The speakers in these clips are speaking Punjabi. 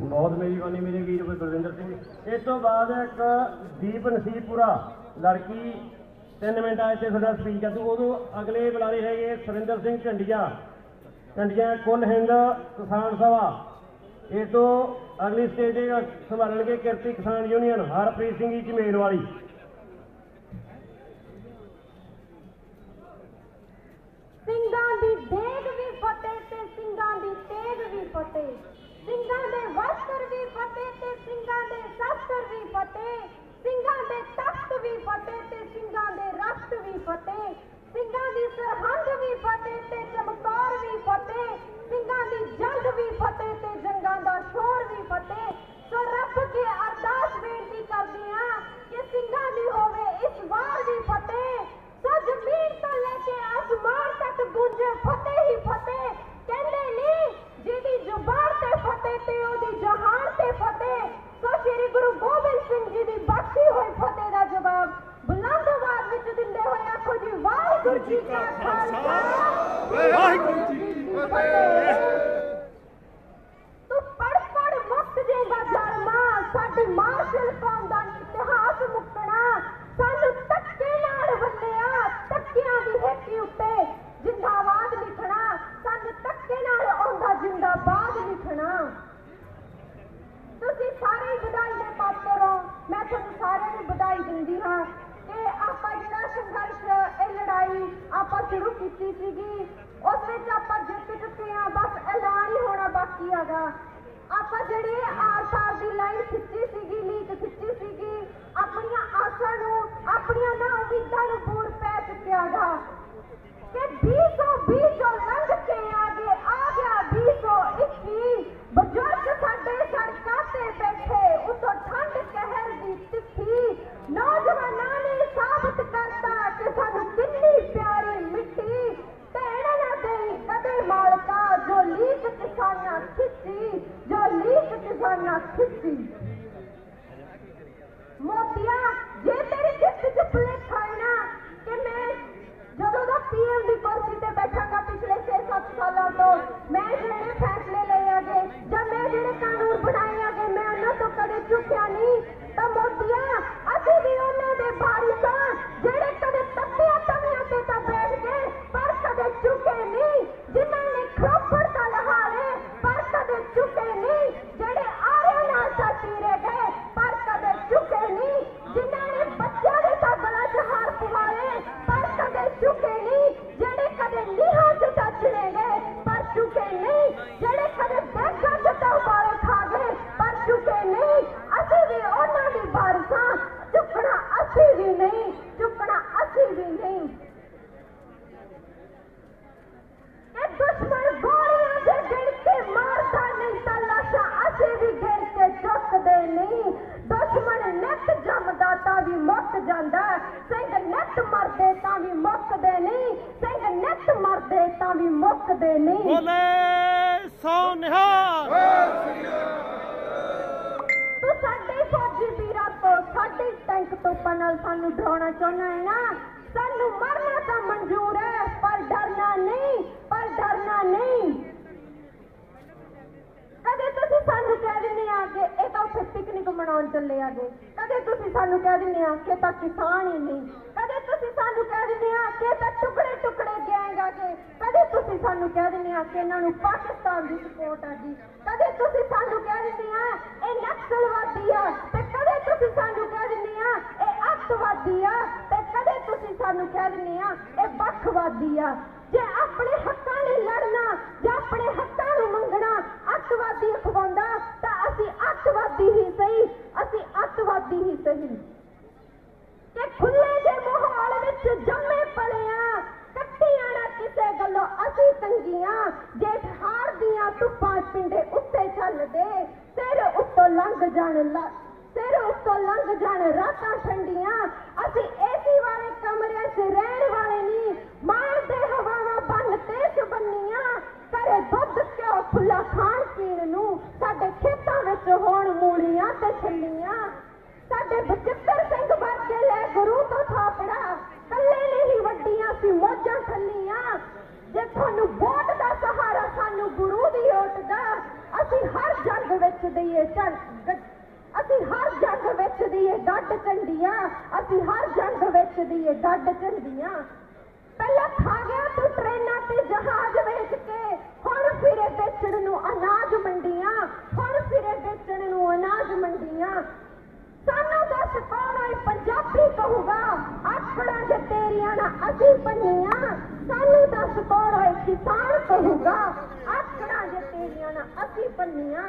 ਬਹੁਤ ਮਿਹਰਬਾਨੀ ਮੇਰੇ ਵੀਰ ਗੁਰਵਿੰਦਰ ਸਿੰਘ ਇਸ ਤੋਂ ਬਾਅਦ ਇੱਕ ਦੀਪ ਨਸੀਬਪੁਰਾ ਲੜਕੀ 3 ਮਿੰਟ ਆਏ ਤੇ ਤੁਹਾਡਾ ਸਪੀਚ ਕਰ ਦੂ ਉਦੋਂ ਅਗਲੇ ਬੁਲਾਰੇ ਹੈਗੇ ਸੁਰਿੰਦਰ ਸਿੰਘ ਝੰਡੀਆਂ। ਝੰਡੀਆਂ, ਕੁੱਲ ਹਿੰਦ ਕਿਸਾਨ ਸਭਾ। ਇਹ ਤੋਂ ਅਗਲੀ ਸਟੇਜ ਤੇ ਸੰਭਾਲਣਗੇ ਕਿਰਤੀ ਕਿਸਾਨ ਯੂਨੀਅਨ ਹਰਪ੍ਰੀਤ ਸਿੰਘ ਜੀ ਝਮੇਲ ਵਾਲੀ ਸਿੰਘਾਂ ਦੀ ਦੇਗ ਵੀ ਫਤਿਹ ਤੇਗ ਵੀ ਫਤਿਹ ਸਿੰਘਾਂ ਦੇ ਵਸਤਰ ਵੀ ਫਤਿਹ ਤੇ ਸਿੰਘਾਂ ਦੇ ਸ਼ਸਤਰ ਵੀ ਫਤਿਹ ਸਿੰਘਾਂ ਦੇ ਤਖਤ ਵੀ ਫਤਿਹ ਤੇ ਸਿੰਘਾਂ ਦੇ ਰਖਤ ਵੀ ਫਤਿਹ ਸਿੰਘਾਂ ਦੀ ਸਰਹੰਦ ਵੀ ਫਤਿਹ ਤੇ ਚਮਕੌਰ ਵੀ ਫਤਿਹ ਸਿੰਘਾਂ ਦੀ ਜੰਗ ਵੀ ਫਤਿਹ ਤੇ ਜੰਗਾਂ ਦਾ ਸ਼ੋਰ ਵੀ ਫਤਿਹ ਸੋ ਰੱਬ ਕੇ ਅਰਦਾਸ ਬੇਨਤੀ ਕਰਦੀ ਹਾਂ ਕਿ ਸਿੰਘਾਂ ਦੀ ਹੋਵੇ ਇਸ ਵਾਰ ਵੀ ਫਤਿਹ ਸੋ ਜ਼ਮੀਨ ਤੋਂ ਲੈ ਕੇ ਅਸਮਾਨ ਤੱਕ ਗੂੰਜੇ ਫਤਿਹ ਹੀ ਫਤਿਹ ਕਹਿੰਦੇ ਨਹੀਂ ਜਿਹਦੀ ਜ਼ੁਬਾਨ ਤੇ ਫਤਿਹ ਤੇ ਉਹਦੀ ਜਹਾਨ ਤੇ ਫਤਿਹ ਸੋ ਸ੍ਰੀ ਗੁਰੂ ਗੋਬਿੰਦ ਸਿੰਘ ਜੀ ਦੀ ਬਖਸ਼ੀ ਹੋਈ ਫਤਿਹ ਦਾ ਜਵਾਬ ਬੁਲੰਦ ਆਵਾਜ਼ ਵਿੱਚ ਦਿੰਦੇ ਹੋਏ ਆਖੋ ਜੀ ਵਾਹਿਗੁਰੂ ਜੀ ਕਾ ਖਾਲਸਾ ਵਾਹਿਗੁਰੂ ਜੀ ਕੀ ਫਤਿਹ ਤੂੰ ਪੜ ਪੜ ਮੁਕਤ ਜੇਗਾ ਜਰਮਾ ਸਾਡੀ ਮਾਰਸ਼ਲ ਕੌਮ ਦਾ ਇਤਿਹਾਸ ਮੁਕਣਾ ਸਾਨੂੰ ਧੱਕੇ ਨਾਲ ਵੰਡਿਆ ਧੱਕਿਆਂ ਦੀ ਹੇਠੀ ਉੱਤੇ ਜਿੰਦਾਬਾਦ ਲਿਖਣਾ ਸਾਨੂੰ ਧੱਕੇ ਨਾਲ ਆਉਂਦਾ ਜਿੰਦਾਬਾਦ ਲਿਖਣਾ ਤੁਸੀਂ ਸਾਰੇ ਹੀ ਵਧਾਈ ਦੇ ਪਾਤਰ ਹੋ ਮੈਂ ਤੁਹਾਨੂੰ ਸਾਰਿਆਂ ਨੂੰ ਵਧਾਈ ਦਿੰਦੀ ਹਾਂ ਕਿ ਆਪਾਂ ਜਿਹੜਾ ਸੰਘਰਸ਼ ਇਹ ਲੜਾਈ ਆਪਾਂ ਸ਼ੁਰੂ ਕੀਤੀ ਸੀਗੀ, ਉਸ ਵਿੱਚ ਆਪਾਂ ਜਿੱਤ ਚੁੱਕੇ ਹਾਂ, ਬਸ ਐਲਾਨ ਹੀ ਹੋਣਾ ਬਾਕੀ ਹੈਗਾ। ਆਪਾਂ ਜਿਹੜੀ ਆਰ ਪਾਰ ਦੀ ਲਾਈਨ ਖਿੱਚੀ ਸੀਗੀ ਲੀਕ ਖਿੱਚੀ ਸੀਗੀ, ਆਪਣੀਆਂ ਆਸਾਂ ਨੂੰ, ਆਪਣੀਆਂ ਨਾ ਉਮੀਦਾਂ ਨੂੰ ਬੂਰ ਪੈ ਚੁੱਕਿਆਗਾ ਕਿ 220 ਚੋਂ ਲੰਘ ਕੇ ਆਗੇ ਆ ਗਿਆ 221 ਬਜ਼ੁਰਗ ਸਾਡੇ ਸੜਕਾਂ ਤੇ ਬੈਠੇ ਉਤੋਂ ਠੰਡ ਕਹਿਰ ਦੀ ਤਿੱਖੀ। ਨੌਜਵਾਨਾਂ ਲੀਕ ਖਿੱਚੀ ਮੋਤੀਆ, ਜੇ ਤੇਰੀ ਜਿੱਤ ਚ ਭੁਲੇਖਾ ਹੈ ਨਾ ਕਿ ਮੈਂ ਜਦੋਂ ਦਾ ਪੀਐਮ ਦੀ ਕੁਰਸੀ ਤੇ ਬੈਠਾਂਗਾ ਪਿਛਲੇ 6-7 ਸਾਲਾਂ ਤੋਂ, ਮੈਂ ਜਿਹੜੇ ਫੈਸਲੇ ਲਏ ਆਗੇ ਜਾਂ ਮੈਂ ਜਿਹੜੇ ਕਾਨੂੰਨ ਬਣਾਏ ਆਗੇ, ਮੈਂ ਉਹਨਾਂ ਤੋਂ ਕਦੇ ਝੁਕਿਆ ਨਹੀਂ। ਤਾਂ ਮੋਤੀਆ, ਅਸੀਂ ਵੀ ਉਹਨਾਂ ਤਾਂ ਵੀ ਮੁੱਕ ਜਾਂਦਾ ਸਿੰਘ ਨਿੱਤ ਮਰਦੇ ਤਾਂ ਵੀ ਮੁੱਕਦੇ ਨਹੀਂ। ਸਿੰਘ ਨਿੱਤ ਮਰਦੇ ਤਾਂ ਵੀ ਮੁੱਕਦੇ ਨਹੀਂ। ਬੋਲੇ ਸੋ ਨਿਹਾਲ ਤੂੰ ਸਾਡੇ ਫੌਜੀ ਵੀਰਾਂ ਤੋਂ ਸਾਡੇ ਟੈਂਕ ਤੋਪਾਂ ਨਾਲ ਸਾਨੂੰ ਡਰਾਉਣਾ ਚਾਹੁੰਦਾ ਹੈ ਨਾ? ਸਾਨੂੰ ਮਰਨਾ ਤਾਂ ਮਨਜ਼ੂਰ ਹੈ ਪਰ ਡਰਨਾ ਨਹੀਂ ਪਰ ਡਰਨਾ ਨਹੀਂ। ਕਦੇ ਤੁਸੀਂ ਸਾਨੂੰ ਕਹਿ ਦਿੰਦੇ ਆ ਕਿ ਇਹ ਤਾਂ ਉੱਥੇ ਪਿਕਨਿਕ ਮਨਾਉਣ ਚੱਲੇ ਆਗੇ। ਕਦੇ ਤੁਸੀਂ ਸਾਨੂੰ ਕਹਿ ਦਿੰਦੇ ਆ ਕਿ ਤਾਂ ਕਿਸਾਨ ਹੀ ਨਹੀਂ। ਕਦੇ ਤੁਸੀਂ ਸਾਨੂੰ ਕਹਿ ਦਿੰਦੇ ਆ ਕਿ ਤਾਂ ਟੁਕੜੇ ਟੁਕੜੇ ਗੈਂਗ ਆਗੇ ਕਦੇ ਤੁਸੀਂ ਸਾਨੂੰ ਕਹਿ ਦਿੰਦੇ ਆ ਕਿ ਇਹਨਾਂ ਨੂੰ ਪਾਕਿਸਤਾਨ ਦੀ ਸਪੋਰਟ ਆ ਜੀ ਕਦੇ ਤੁਸੀਂ ਸਾਨੂੰ ਕਹਿ ਦਿੰਦੇ ਆ, ਇਹ ਨਕਸਲਵਾਦੀ ਆ। ਤੇ ਕਦੇ ਤੁਸੀਂ ਸਾਨੂੰ ਕਹਿ ਦਿੰਦੇ ਆ, ਇਹ ਅੱਤਵਾਦੀ ਆ। ਤੇ ਕਦੇ ਤੁਸੀਂ ਸਾਨੂੰ ਕਹਿ ਦਿੰਦੇ ਆ, ਇਹ ਵੱਖਵਾਦੀ ਆ। ਜੇ ਆਪਣੇ ਹੱਕਾਂ ਲਈ ਲੜਨਾ, ਜਾਂ ਆਪਣੇ ਹੱਕਾਂ ਨੂੰ ਮੰਗਣਾ, ਅੱਤਵਾਦੀ ਅਖਵਾਉਂਦਾ ਅੱਤਵਾਦੀ ਹੀ ਸਹੀ, ਅਸੀਂ ਅੱਤਵਾਦੀ ਹੀ ਸਹੀ। ਕਿ ਖੁੱਲੇ ਦੇ ਮਾਹੌਲ ਵਿੱਚ ਜੰਮੇ ਪਲਿਆ, ਕੱਟੀਆਂ ਨਾ ਕਿਸੇ ਗੱਲੋਂ ਅਸੀਂ ਤੰਗੀਆਂ, ਜੇਠ ਹਾਰ ਦੀਆਂ ਧੁੱਪਾਂ ਪਿੰਡੇ ਉੱਤੇ ਚੱਲਦੇ ਸਿਰ ਉੱਤੋਂ ਲੰਘ ਜਾਣ ਲਾ, ਸਿਰ ਉੱਤੋਂ ਲੰਘ ਜਾਣ ਰਾਤਾਂ ਠੰਡੀਆਂ, ਅਸੀਂ ਏਸੀ ਵਾਲੇ ਕਮਰਿਆਂ 'ਚ ਰਹਿਣ ਵਾਲੇ ਨਹੀਂ ਮਾਰਦੇ ਵਿੱਚ ਹੋਣ ਮੂਲੀਆਂ ਤੇ ਛੱਲੀਆਂ। ਸਾਡੇ ਬਚਿੱਤਰ ਸਿੰਘ ਵਰਗੇ ਲੈ ਗੁਰੂ ਤੋਂ ਥਾਪੜਾ। ਕੱਲੇ ਨੇ ਵੱਡੀਆਂ ਸੀ ਮੋਜਾਂ ਛੱਲੀਆਂ ਜੇ ਤੁਹਾਨੂੰ ਵੋਟ ਦਾ ਸਹਾਰਾ ਸਾਨੂੰ ਗੁਰੂ ਦੀ ਓਟ ਦਾ, ਅਸੀਂ ਹਰ ਜੰਗ ਵਿੱਚ ਦਈਏ ਚੜ ਅਸੀਂ ਹਰ ਜੰਗ ਵਿੱਚ ਦੀਏ ਗੱਡ ਝੰਡੀਆਂ। ਅਸੀਂ ਹਰ ਜੰਗ ਵਿੱਚ ਦੀਏ ਗੱਡ ਝੰਡੀਆਂ। ਪਹਿਲਾਂ ਖਾ ਗਿਆ ਤੂੰ ਟ੍ਰੇਨਾਂ ਤੇ ਜਹਾਜ਼ ਵੇਚ ਕੇ, ਹੁਣ ਫਿਰੇ ਦੱਸ ਕੌਣ ਹੈ ਪੰਜਾਬੀ ਕਹੂਗਾ ਆਖੜਾਂ ਜੇ ਤੇਰੀਆਂ ਨਾ ਅਸੀਂ ਪੰਨੀਆਂ ਸਾਨੂੰ ਦੱਸ ਕੌਣ ਹੈ ਕਿਸਾਨ ਕਹੂਗਾ। ਆਖੜਾਂ ਜੇ ਤੇਰੀਆਂ ਨਾ ਅਸੀਂ ਪੰਨੀਆਂ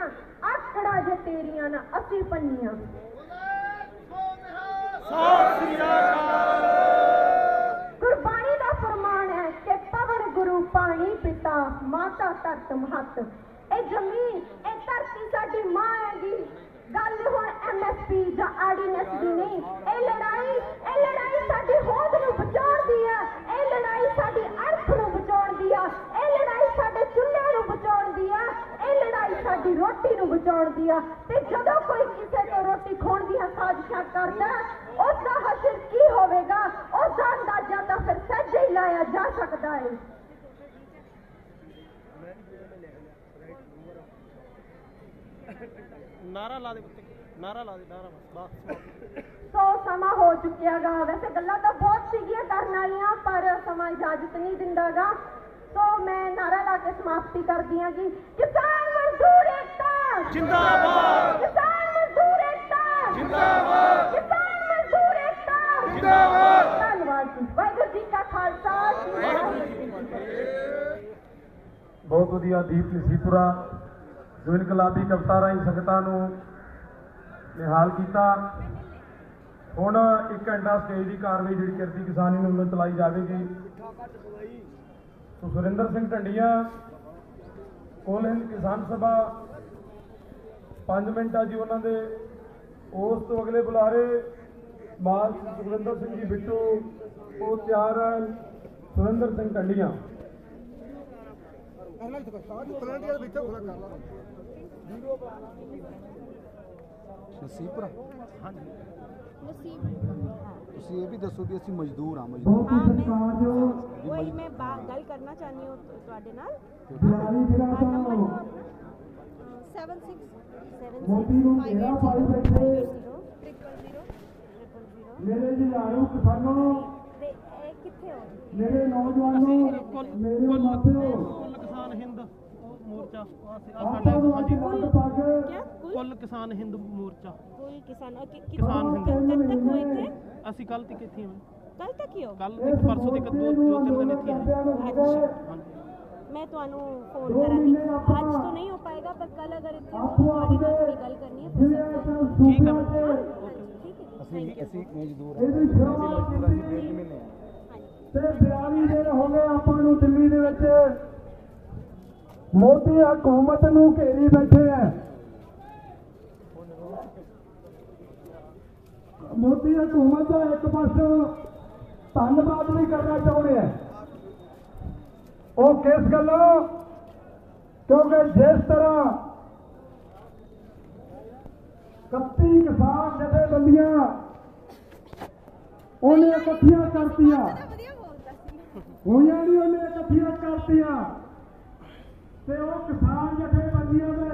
ਆਖੜਾਂ ਜੇ ਤੇਰੀਆਂ ਨਾ ਅਸੀਂ ਪੰਨੀਆਂ। ਸਤਿ ਸ੍ਰੀ ਅਕਾਲ। ਗੁਰਬਾਣੀ ਦਾ ਫਰਮਾਨ ਹੈ ਕਿ ਪਵਨ ਗੁਰੂ ਪਾਣੀ ਪਿਤਾ ਮਾਤਾ ਧਰਤ ਮਹਤ। ਇਹ ਜ਼ਮੀਨ ਇਹ ਧਰਤੀ ਸਾਡੀ ਮਾਂ ਹੈਗੀ ਗੱਲ ਹੁਣ ਐਮਐਸਪੀ ਜਾਂ ਆਰਡੀਨੈਂਸ ਦੀ ਨਹੀਂ, ਇਹ ਲੜਾਈ ਇਹ ਲੜਾਈ ਸਾਡੀ ਹੋਂਦ ਨੂੰ ਬਚਾਉਣ ਦੀ ਹੈ ਇਹ ਲੜਾਈ ਸਾਡੀ ਅਰਥ ਨੂੰ ਬਚਾਉਣ ਦੀ ਆ, ਇਹ ਲੜਾਈ ਸਾਡੇ ਚੁੱਲ੍ਹੇ ਨੂੰ ਬਚਾਉਣ ਦੀ ਆ, ਇਹ ਲੜਾਈ ਸਾਡੀ ਰੋਟੀ ਨੂੰ ਬਚਾਉਣ ਦੀ ਆ। ਤੇ ਜਦੋਂ ਕੋਈ ਕਿਸੇ ਤੋਂ ਰੋਟੀ ਖੋਣ ਦੀਆਂ ਸਾਜ਼ਿਸ਼ਾਂ ਕਰਦਾ ਉਸ ਦਾ ਹਸ਼ਰ ਕੀ ਹੋਵੇਗਾ? ਉਸ ਦਾ ਅੰਦਾਜ਼ਾ ਤਾਂ ਫਿਰ ਸਹਿਜੇ ਹੀ ਲਾਇਆ ਜਾ ਸਕਦਾ ਹੈ ਨਾਰਾ ਲਾ ਦੇ ਪੁੱਤ। ਨਾਰਾ ਲਾ ਦੇ ਨਾਰਾ ਬਸ ਬਸ ਸੋ ਸਮਾਂ ਹੋ ਚੁੱਕਿਆਗਾ ਵੈਸੇ ਗੱਲਾਂ ਤਾਂ ਬਹੁਤ ਸੀਗੀਆਂ ਕਰਨ ਵਾਲੀਆਂ ਪਰ ਸਮਾਂ ਇਜਾਜ਼ਤ ਨਹੀਂ ਦਿੰਦਾਗਾ ਸੋ ਮੈਂ ਨਾਰਾ ਲਾ ਕੇ ਸਮਾਪਤੀ ਕਰਦੀ ਹਾਂ ਕਿ ਕਿਸਾਨ ਮਜ਼ਦੂਰ ਏਕਤਾ ਜਿੰਦਾਬਾਦ ਕਿਸਾਨ ਮਜ਼ਦੂਰ ਏਕਤਾ ਜਿੰਦਾਬਾਦ ਕਿਸਾਨ ਮਜ਼ਦੂਰ ਏਕਤਾ ਜਿੰਦਾਬਾਦ ਧੰਨਵਾਦ ਜੀ ਵਾਹਿਗੁਰੂ ਜੀ ਕਾ ਖਾਲਸਾ ਵਾਹਿਗੁਰੂ ਜੀ ਕੀ ਫਤਿਹ ਬਹੁਤ ਵਧੀਆ ਦੀਪ ਨਸੀਪੁਰਾ ਜੋ ਇਨਕਲਾਬੀ ਕਵਿਤਾ ਰਾਹੀਂ ਸੰਗਤਾਂ ਨੂੰ ਨਿਹਾਲ ਕੀਤਾ। ਹੁਣ ਇੱਕ ਘੰਟਾ ਸਟੇਜ ਦੀ ਕਾਰਵਾਈ ਜਿਹੜੀ ਕਿਰਤੀ ਕਿਸਾਨੀ ਨੂੰ ਵੱਲੋਂ ਚਲਾਈ ਜਾਵੇਗੀ। ਸੋ ਸੁਰਿੰਦਰ ਸਿੰਘ ਢੰਡੀਆਂ, ਕੋਲ ਹਿੰਦ ਕਿਸਾਨ ਸਭਾ 5 ਮਿੰਟ ਆ ਜੀ ਉਹਨਾਂ ਦੇ। ਉਸ ਤੋਂ ਅਗਲੇ ਬੁਲਾਰੇ ਮਾਲ ਸੁਰਿੰਦਰ ਸਿੰਘ ਜੀ ਬਿੱਟੂ, ਉਹ ਤਿਆਰ ਸੁਰਿੰਦਰ ਸਿੰਘ ਢੰਡੀਆਂ। ਨਸੀਬਪੁਰਾ ਨਸੀਬ ਤੁਸੀਂ ਇਹ ਵੀ ਦੱਸੋ ਵੀ ਅਸੀਂ ਮਜ਼ਦੂਰ ਹਾਂ ਮਜ਼ਦੂਰ ਹਾਂ ਮੈਂ ਵਹੀ ਮੈਂ ਬਾ- ਗੱਲ ਕਰਨਾ ਚਾਹਨੀ ਹਾਂ ਤੁ- ਤੁਹਾਡੇ ਨਾਲ ਨੰਬਰ ਨੋ ਆਪਣਾ 76760580 ਮੇਰੇ ਜ਼ਿਲ੍ਹਾਰੂ ਕਿਸਾਨੋਂ ਤੇ ਇਹ ਕਿੱਥੇ ਹੋ ਮੇਰੇ ਨੌਜਵਾਨੋਂ ਕੁੱਲ ਮੇਰੇ ਕੁੱਲ ਮਾਪਿਓ ਕੁੱਲ ਕਿਸਾਨ ਹਿੰਦ ਉਹ ਮੋਰਚਾ ਆਹ ਸੀ- ਆਹ ਆਪਾਂ ਸਾਡਾ ਨੂੰ ਹਾਂਜੀ ਅੱਜ ਪੱਗ क्या कुल ਕੁੱਲ ਕਿਸਾਨ ਹਿੰਦ ਮੋਰਚਾ कुल किसान और कि, कि, किसान कब कब तक हुए थे ਅਸੀਂ ਕੱਲ ਤੱਕ ਇੱਥੇ ਹਾਂ कल तक ही हो ਕੱਲ ਇੱਕ ਪਰਸੋਂ ਤੱਕ ਦੋ ਦੋ ਤਿੰਨ ਦਿਨ ਇੱਥੇ ਹਾਂ अच्छा ਹਾਂਜੀ मैं ਤੁਹਾਨੂੰ ਫੋਨ ਕਰਾਂਗੀ ਅੱਜ तो नहीं हो पाएगा पर कल अगर इतने हो तो ਤੁਹਾਡੇ ਨਾਲ ਥੋੜੀ ਗੱਲ ਕਰਨੀ ਹੈ ਪੁੱਛ ਸਕਦੇ ਠੀਕ ਹੈ ਹਾਂ ਮੈਮ ਹਾਂਜੀ ਠੀਕ ਹੈ ਅਸੀਂ ਥੈਂਕ ਯੂ ਅਸੀਂ ਮਜ਼ਦੂਰ ਇਹਦੀ ਹਾਂ ਸ਼ੁਰੂਆਤ ਅਸੀਂ ਮਜ਼ਦੂਰ ਅਸੀਂ ਵੇਚ ਮਿਲਨੇ ਆ ਹਾਂਜੀ ਤੇ 42 ਦਿਨ ਹੋ ਗਏ ਆਪਾਂ ਨੂੰ ਦਿੱਲੀ ਦੇ ਵਿੱਚ ਮੋਦੀ ਹਕੂਮਤ ਨੂੰ ਘੇਰੀ ਬੈਠੇ ਐ ਮੋਦੀ ਹਕੂਮਤ ਦਾ ਇੱਕ ਪਾਸੋਂ ਧੰਨਵਾਦ ਵੀ ਕਰਨਾ ਚਾਹੁੰਦੇ ਐ ਉਹ ਕਿਸ ਗੱਲੋਂ? ਕਿਉਂਕਿ ਜਿਸ ਤਰ੍ਹਾਂ 31 ਕਿਸਾਨ ਜਥੇਬੰਦੀਆਂ ਉਹਨੇ ਇਕੱਠੀਆਂ ਕਰਤੀਆਂ। ਹੋਈਆਂ ਨਹੀਂ ਉਹਨੇ ਇਕੱਠੀਆਂ ਕਰਤੀਆਂ। ਤੇ ਉਹ ਕਿਸਾਨ ਜਥੇਬੰਦੀਆਂ ਦੇ